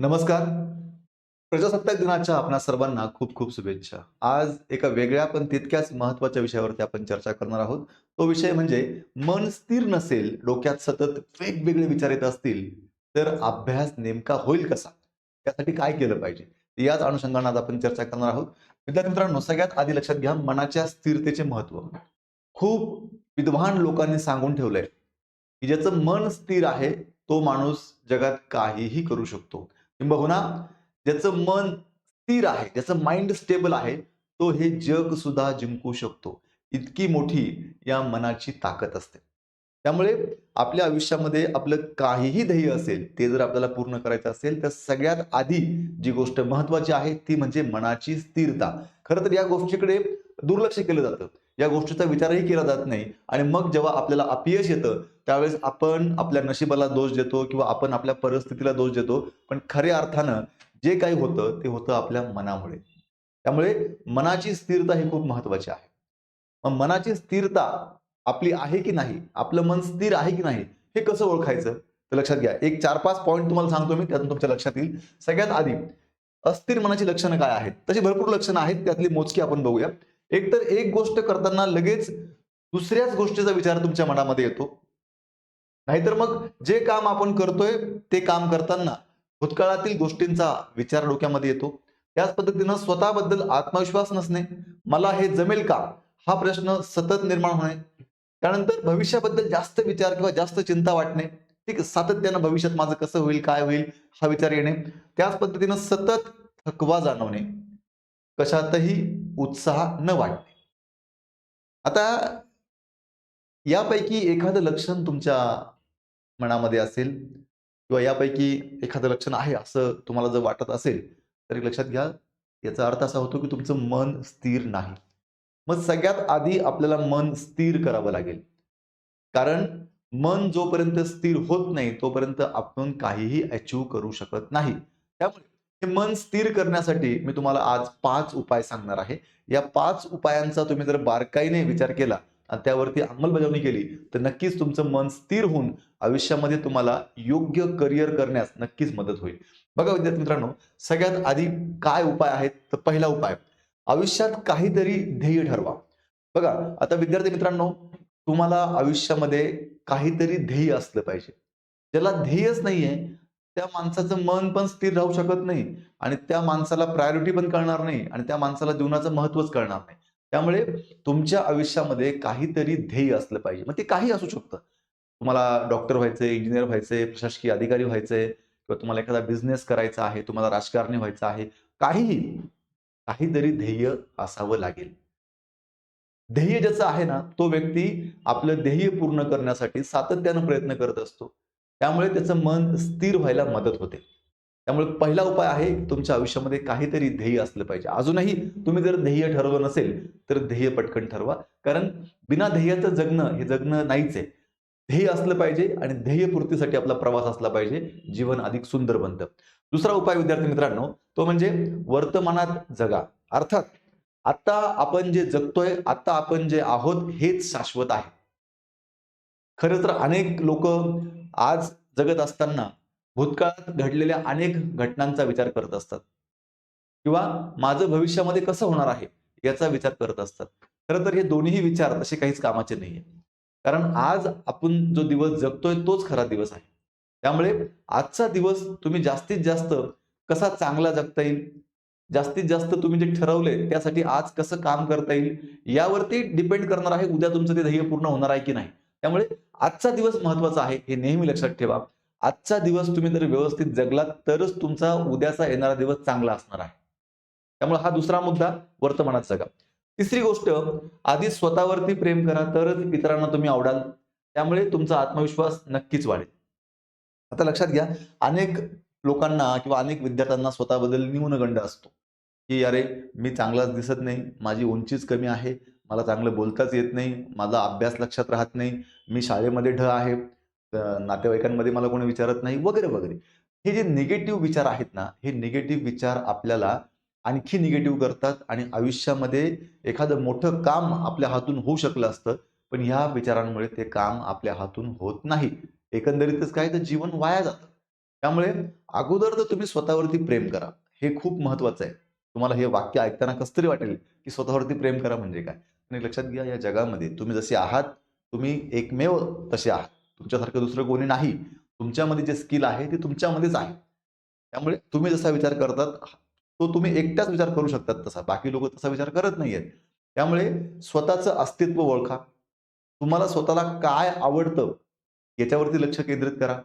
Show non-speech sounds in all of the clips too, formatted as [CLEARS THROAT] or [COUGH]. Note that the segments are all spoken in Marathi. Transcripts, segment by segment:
नमस्कार. प्रजासत्ताक दिनाच्या आपणा सर्वांना खूप खूप शुभेच्छा. आज एका वेगळ्या पण तितक्याच महत्त्वाच्या विषयावरती आपण चर्चा करणार आहोत. तो विषय म्हणजे मन स्थिर नसेल डोक्यात सतत वेगवेगळे विचार येत असतील तर अभ्यास नेमका होईल कसा? त्यासाठी काय केलं पाहिजे? याच अनुषंगाने आज आपण चर्चा करणार आहोत. विद्यार्थी मित्रांनो सगळ्यात आधी लक्षात घ्या मनाच्या स्थिरतेचे महत्त्व खूप विद्वान लोकांनी सांगून ठेवलंय की ज्याचं मन स्थिर आहे तो माणूस जगात काहीही करू शकतो. किंबहुना ज्याचं मन स्थिर आहे ज्याचं माइंड स्टेबल आहे तो हे जग सुद्धा जिंकू शकतो. इतकी मोठी या मनाची ताकद असते. त्यामुळे आपल्या आयुष्यामध्ये आपलं काहीही ध्येय असेल ते जर आपल्याला पूर्ण करायचं असेल तर सगळ्यात आधी जी गोष्ट महत्वाची आहे ती म्हणजे मनाची स्थिरता. खरं तर या गोष्टीकडे दुर्लक्ष केलं जातं. या गोष्टीचा विचारही केला जात नाही. आणि मग जेव्हा आपल्याला अपयश येतं त्यावेळेस आपण आपल्या नशिबाला दोष देतो किंवा आपण आपल्या परिस्थितीला दोष देतो. पण खऱ्या अर्थानं जे काही होतं ते होतं आपल्या मनामुळे. त्यामुळे मनाची स्थिरता ही खूप महत्वाची आहे. मग मनाची स्थिरता आपली आहे की नाही आपलं मन स्थिर आहे की नाही हे कसं ओळखायचं? तर लक्षात घ्या एक चार पाच पॉईंट तुम्हाला सांगतो मी त्यातून तुमच्या लक्षात येईल. सगळ्यात आधी अस्थिर मनाची लक्षणं काय आहेत? तशी भरपूर लक्षणं आहेत त्यातली मोजकी आपण बघूया. एकतर एक गोष्ट करताना लगेच दुसऱ्याच गोष्टीचा विचार तुमच्या मनामध्ये येतो. नाहीतर मग जे काम आपण करतोय ते काम करताना भूतकाळातील गोष्टींचा विचार डोक्यामध्ये येतो. त्याच पद्धतीनं स्वतःबद्दल आत्मविश्वास नसणे मला हे जमेल का हा प्रश्न सतत निर्माण होणे. त्यानंतर भविष्याबद्दल जास्त विचार किंवा जास्त चिंता वाटणे ठीक सातत्यानं भविष्यात माझं कसं होईल काय होईल हा विचार येणे. त्याच पद्धतीनं सतत थकवा जाणवणे. कशातही उत्साह न वाटणे. आता यापैकी एखादं लक्षण तुमच्या मनामध्ये असेल किंवा यापैकी एखादं लक्षण आहे असं तुम्हाला जर वाटत असेल तर लक्षात घ्या. याचा अर्थ असा होतो की तुमचं मन स्थिर नाही. मग सगळ्यात आधी आपल्याला मन स्थिर करावं लागेल. कारण मन जोपर्यंत स्थिर होत नाही तोपर्यंत आपण काहीही अचीव करू शकत नाही. त्यामुळे मन स्थिर करण्यासाठी मी तुम्हाला आज पाच उपाय सांगणार आहे. या पाच उपायांचा तुम्ही जर बारकाईने विचार केला आणि त्यावरती अंमलबजावणी केली तर नक्कीच तुमचं मन स्थिर होऊन आयुष्यामध्ये तुम्हाला योग्य करिअर करण्यास नक्कीच मदत होईल. बघा विद्यार्थी मित्रांनो सगळ्यात आधी काय उपाय आहेत? तर पहिला उपाय आयुष्यात काहीतरी ध्येय ठरवा. बघा आता विद्यार्थी मित्रांनो तुम्हाला आयुष्यामध्ये काहीतरी ध्येय असलं पाहिजे. ज्याला ध्येयच नाहीये त्या माणसाचं मन पण स्थिर राहू शकत नाही आणि त्या माणसाला प्रायोरिटी पण कळणार नाही आणि त्या माणसाला जीवनाचं महत्वच कळणार नाही. त्यामुळे तुमच्या आयुष्यामध्ये काहीतरी ध्येय असलं पाहिजे. मग ते काही असू शकतं. तुम्हाला डॉक्टर व्हायचंय इंजिनियर व्हायचंय प्रशासकीय अधिकारी व्हायचंय किंवा तुम्हाला एखादा बिझनेस करायचा आहे तुम्हाला राजकारणी व्हायचं आहे काहीही काहीतरी ध्येय असावं लागेल. ध्येय ज्याचं आहे ना तो व्यक्ती आपलं ध्येय पूर्ण करण्यासाठी सातत्यानं प्रयत्न करत असतो. त्यामुळे त्याचं मन स्थिर व्हायला मदत होते. त्यामुळे पहिला उपाय आहे तुमच्या आयुष्यामध्ये काहीतरी ध्येय असलं पाहिजे. अजूनही तुम्ही जर ध्येय ठरवलं नसेल तर ध्येय पटकन ठरवा. कारण बिना ध्येयाचं जगणं हे जगणं नाहीच आहे. ध्येय असलं पाहिजे आणि ध्येयपूर्तीसाठी आपला प्रवास असला पाहिजे. जीवन अधिक सुंदर बनतं. दुसरा उपाय विद्यार्थी मित्रांनो तो म्हणजे वर्तमानात जगा. अर्थात आता आपण जे जगतोय आता आपण जे आहोत हेच शाश्वत आहे. खरं तर अनेक लोक आज जगत असताना भूतकाळात घडलेल्या अनेक घटनांचा विचार करत असतात. किंवा माझं भविष्यामध्ये कसं होणार आहे याचा विचार करत असतात. खरं तर हे दोन्ही विचार तसे काहीच कामाचे नाहीये. कारण आज आपण जो दिवस जगतोय तोच खरा दिवस आहे. त्यामुळे आजचा दिवस तुम्ही जास्तीत जास्त कसा चांगला जगता येईल जास्तीत जास्त तुम्ही जे ठरवलंय त्यासाठी आज कसं काम करता येईल यावरती डिपेंड करणार आहे उद्या तुमचं ते ध्येय पूर्ण होणार आहे की नाही. त्यामुळे आजचा दिवस महत्त्वाचा आहे हे नेहमी लक्षात ठेवा. आजचा दिवस तुम्ही जर व्यवस्थित जगलात तरच तुमचा उद्याचा येणारा दिवस चांगला असणार आहे. त्यामुळे हा दुसरा मुद्दा वर्तमानात जगा. तिसरी गोष्ट आधी स्वतःवरती प्रेम करा तरच इतरांना तुम्ही आवडाल. त्यामुळे तुमचा आत्मविश्वास नक्कीच वाढेल. आता लक्षात घ्या अनेक लोकांना किंवा अनेक विद्यार्थ्यांना स्वतःबद्दल न्यूनगंड असतो. की अरे मी चांगलाच दिसत नाही माझी उंचीच कमी आहे मला चांगलं बोलताच येत नाही माझा अभ्यास लक्षात राहत नाही मी शाळेमध्ये ढ आहे नातेवाईकांमध्ये मला कोणी विचारत नाही वगैरे वगैरे. हे जे निगेटिव्ह विचार आहेत ना हे निगेटिव्ह विचार आपल्याला आणखी निगेटिव्ह करतात आणि आयुष्यामध्ये एखादं मोठं काम आपल्या हातून होऊ शकलं असतं पण ह्या विचारांमुळे ते काम आपल्या हातून होत नाही. एकंदरीतच काय तर जीवन वाया जातं. त्यामुळे अगोदर तर तुम्ही स्वतःवरती प्रेम करा. हे खूप महत्वाचं आहे. तुम्हाला हे वाक्य ऐकताना कसं तरी वाटेल की स्वतःवरती प्रेम करा म्हणजे काय? आणि लक्षात घ्या या जगामध्ये तुम्ही जसे आहात तुम्ही एकमेव तसे आहात. तुमच्यासारखं दुसरं कोणी नाही. तुमच्यामध्ये जे स्किल आहे ते तुमच्यामध्येच आहे. त्यामुळे तुम्ही जसा विचार करतात तो तुम्ही एकटाच विचार करू शकतात तसा. बाकी लोक तसा विचार करत नाहीयेत. त्यामुळे स्वतःचं अस्तित्व ओळखा. तुम्हाला स्वतःला काय आवडतं याच्यावरती लक्ष केंद्रित करा.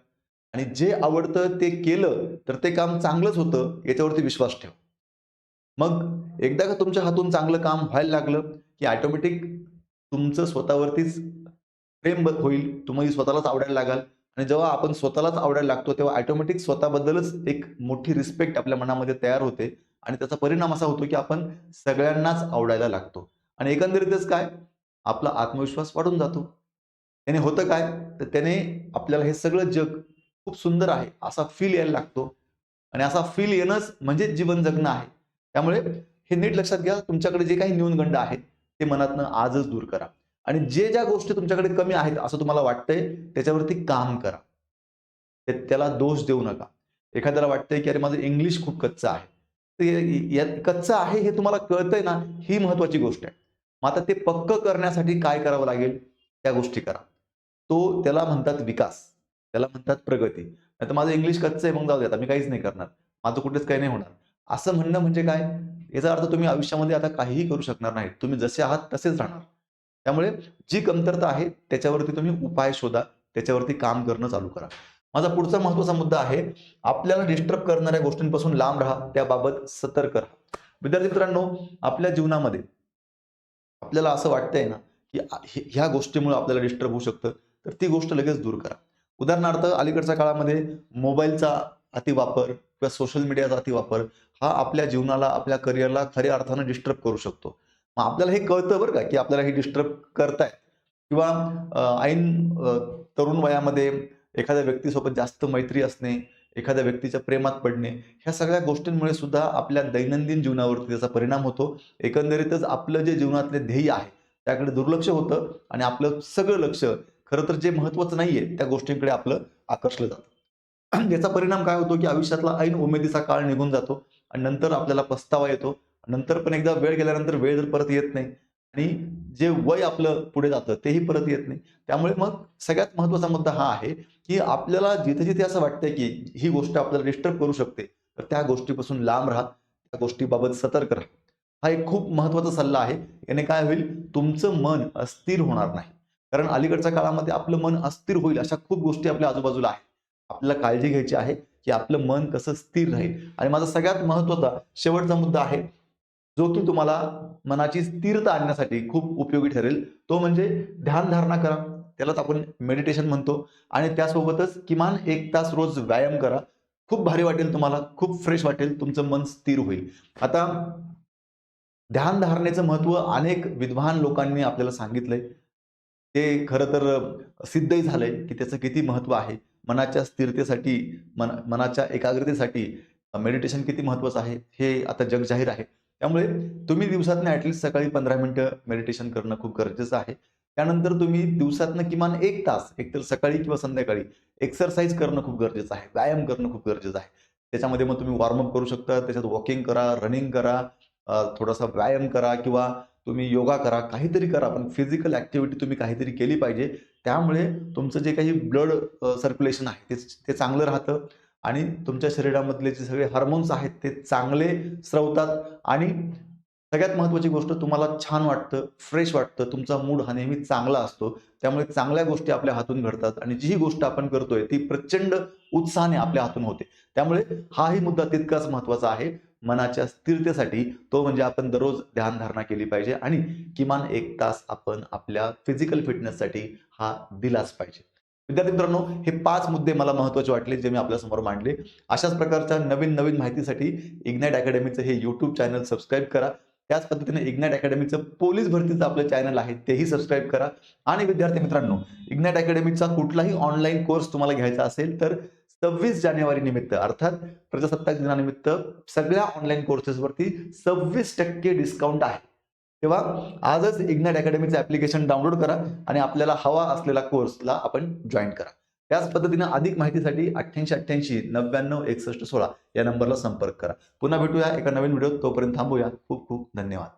आणि जे आवडतं ते केलं तर ते काम चांगलंच होतं याच्यावरती विश्वास ठेव. मग एकदा का तुमच्या हातून चांगलं काम व्हायला लागलं की ऑटोमॅटिक तुमचं स्वतःवरतीच प्रेम होईल. तुम्ही स्वतःलाच आवडायला लागाल. आणि जेव्हा आपण स्वतःलाच आवडायला लागतो तेव्हा ऑटोमॅटिक स्वतःबद्दलच एक मोठी रिस्पेक्ट आपल्या मनामध्ये तयार होते. आणि त्याचा परिणाम असा होतो की आपण सगळ्यांनाच आवडायला लागतो. आणि एकंदरीतच काय? आपला आत्मविश्वास वाढून जातो. त्याने होतं काय? तर त्याने आपल्याला हे सगळं जग खूप सुंदर आहे असा फील यायला लागतो. आणि असा फील येणंच म्हणजेच जीवन जगणं आहे. त्यामुळे हे नीट लक्षात घ्या तुमच्याकडे जे काही न्यूनगंड आहेत ते मनातनं आजच दूर करा. आणि जे ज्या गोष्टी तुमच्याकडे कमी आहेत असं तुम्हाला वाटतंय त्याच्यावरती काम करा. ते- त्याला दोष देऊ नका. एखाद्याला वाटतंय की अरे माझं इंग्लिश खूप कच्चं आहे. कच्चं आहे हे तुम्हाला कळतंय ना ही महत्वाची गोष्ट आहे. मग आता ते पक्क करण्यासाठी काय करावं लागेल? त्या गोष्टी करा. तो त्याला म्हणतात विकास. त्याला म्हणतात प्रगती. नाही तर माझं इंग्लिश कच्चं आहे मग जाऊ दे आता मी काहीच नाही करणार. माझं कुठेच काही नाही होणार. असं म्हणणं म्हणजे काय? याचा अर्थ तुम्ही आयुष्यामध्ये आता काहीही करू शकणार नाही तुम्ही जसे आहात तसेच राहणार. त्यामुळे जी कमतरता आहे त्याच्यावरती तुम्ही उपाय शोधा. त्याच्यावरती काम करणं चालू करा. माझा पुढचा महत्त्वाचा मुद्दा आहे आपल्याला डिस्टर्ब करणाऱ्या गोष्टींपासून लांब राहा. त्याबाबत सतर्क राहा. विद्यार्थी मित्रांनो आपल्या जीवनामध्ये आपल्याला असं वाटतंय ना की ह्या गोष्टीमुळे आपल्याला डिस्टर्ब होऊ शकतं. तर ती गोष्ट लगेच दूर करा. उदाहरणार्थ अलीकडच्या काळामध्ये मोबाईलचा अतिवापर किंवा सोशल मीडियाचा अतिवापर हा आपल्या जीवनाला आपल्या करिअरला खऱ्या अर्थानं डिस्टर्ब करू शकतो. मग आपल्याला हे कळतं बरं का की आपल्याला हे डिस्टर्ब करतायत. किंवा ऐन तरुण वयामध्ये एखाद्या व्यक्तीसोबत जास्त मैत्री असणे एखाद्या व्यक्तीच्या प्रेमात पडणे ह्या सगळ्या गोष्टींमुळे सुद्धा आपल्या दैनंदिन जीवनावरती त्याचा परिणाम होतो. एकंदरीतच आपलं जे जीवनातले ध्येय आहे त्याकडे दुर्लक्ष होतं आणि आपलं सगळं लक्ष खरं तर जे महत्वाचं नाहीये त्या गोष्टींकडे आपलं आकर्षलं जातं. [CLEARS THROAT] याचा परिणाम काय होतो की आयुष्यातला ऐन उमेदीचा काळ निघून जातो. आणि नंतर आपल्याला पस्तावा येतो. नंतर पण एकदा वेळ गेल्यानंतर वेळ जर परत येत नाही आणि जे वय आपलं पुढे जातं तेही परत येत नाही. त्यामुळे मग सगळ्यात महत्त्वाचा मुद्दा हा आहे की आपल्याला जिथे जिथे असं वाटतंय की ही गोष्ट आपल्याला डिस्टर्ब करू शकते तर त्या गोष्टीपासून लांब राहा. त्या गोष्टीबाबत सतर्क राहा. हा एक खूप महत्त्वाचा सल्ला आहे. याने काय होईल? तुमचं मन अस्थिर होणार नाही. कारण अलीकडच्या काळामध्ये आपलं मन अस्थिर होईल अशा खूप गोष्टी आपल्या आजूबाजूला आहेत. आपल्याला काळजी घ्यायची आहे. की आपलं मन कसं स्थिर राहील. आणि माझा सगळ्यात महत्त्वाचा शेवटचा मुद्दा आहे जो की तुम्हाला मनाची स्थिरता आणण्यासाठी खूप उपयोगी ठरेल. तो म्हणजे ध्यान धारणा करा. त्यालाच आपण मेडिटेशन म्हणतो. आणि त्यासोबतच किमान एक तास रोज व्यायाम करा. खूप भारी वाटेल तुम्हाला. खूप फ्रेश वाटेल. तुमचं मन स्थिर होईल. आता ध्यान धारणेचं महत्त्व अनेक विद्वान लोकांनी आपल्याला सांगितलंय. ते खरं तर सिद्धही झालंय की त्याचं किती महत्त्व आहे. मनाच्या स्थिरतेसाठी मन मनाच्या एकाग्रतेसाठी मेडिटेशन किती महत्वाचं आहे हे आता जग जाहीर आहे. त्यामुळे तुम्ही दिवसातनं ॲटलिस्ट सकाळी पंधरा मिनटं मेडिटेशन करणं खूप गरजेचं आहे. त्यानंतर तुम्ही दिवसातनं किमान एक तास एकतर सकाळी किंवा संध्याकाळी एक्सरसाइज करणं खूप गरजेचं आहे व्यायाम करणं खूप गरजेचं आहे. त्याच्यामध्ये मग तुम्ही वॉर्मअप करू शकता त्याच्यात वॉकिंग करा रनिंग करा थोडासा व्यायाम करा किंवा तुम्ही योगा करा काहीतरी करा पण फिजिकल ऍक्टिव्हिटी तुम्ही काहीतरी केली पाहिजे. त्यामुळे तुमचं जे काही ब्लड सर्क्युलेशन आहे ते ते चांगलं राहतं आणि तुमच्या शरीरामधले जे सगळे हार्मोन्स आहेत ते चांगले स्रवतात आणि सगळ्यात महत्त्वाची गोष्ट तुम्हाला छान वाटतं फ्रेश वाटतं तुमचा मूड हा नेहमी चांगला असतो. त्यामुळे चांगल्या गोष्टी आपल्या हातून घडतात आणि जी गोष्ट आपण करतोय ती प्रचंड उत्साहाने आपल्या हातून होते. त्यामुळे हाही मुद्दा तितकाच महत्त्वाचा आहे. मनाच्या स्थिरतेसाठी तो म्हणजे आपण दररोज ध्यानधारणा केली पाहिजे आणि किमान एक तास आपण आपल्या फिजिकल फिटनेससाठी हा दिलाच पाहिजे. विद्यार्थी मित्रांनो हे पाच मुद्दे मला महत्त्वाचे वाटले जे मी आपल्यासमोर मांडले. अशाच प्रकारच्या नवीन नवीन माहितीसाठी इग्नाइट अकॅडमीचं हे यूट्यूब चॅनल सबस्क्राईब करा. त्याच पद्धतीने इग्नाइट अकॅडमीचं पोलीस भरतीचं आपलं चॅनल आहे तेही सबस्क्राईब करा. आणि विद्यार्थी मित्रांनो इग्नाइट अकॅडमीचा कुठलाही ऑनलाईन कोर्स तुम्हाला घ्यायचा असेल तर सव्वीस जानेवारी निमित्त अर्थात प्रजासत्ताक दिनानिमित्त सगळ्या ऑनलाईन कोर्सेसवरती सव्वीस टक्के डिस्काउंट आहे. तेव्हा आजच इग्नाइट अकॅडमीचं ऍप्लिकेशन डाउनलोड करा आणि आपल्याला हवा असलेला कोर्सला आपण जॉईन करा. त्याच पद्धतीने अधिक माहितीसाठी अठ्ठ्याऐंशी अठ्ठ्याऐंशी नव्याण्णव एकसष्ट सोळा या नंबरला संपर्क करा. पुन्हा भेटूया एका नवीन व्हिडिओ तोपर्यंत थांबूया. खूप खूप धन्यवाद.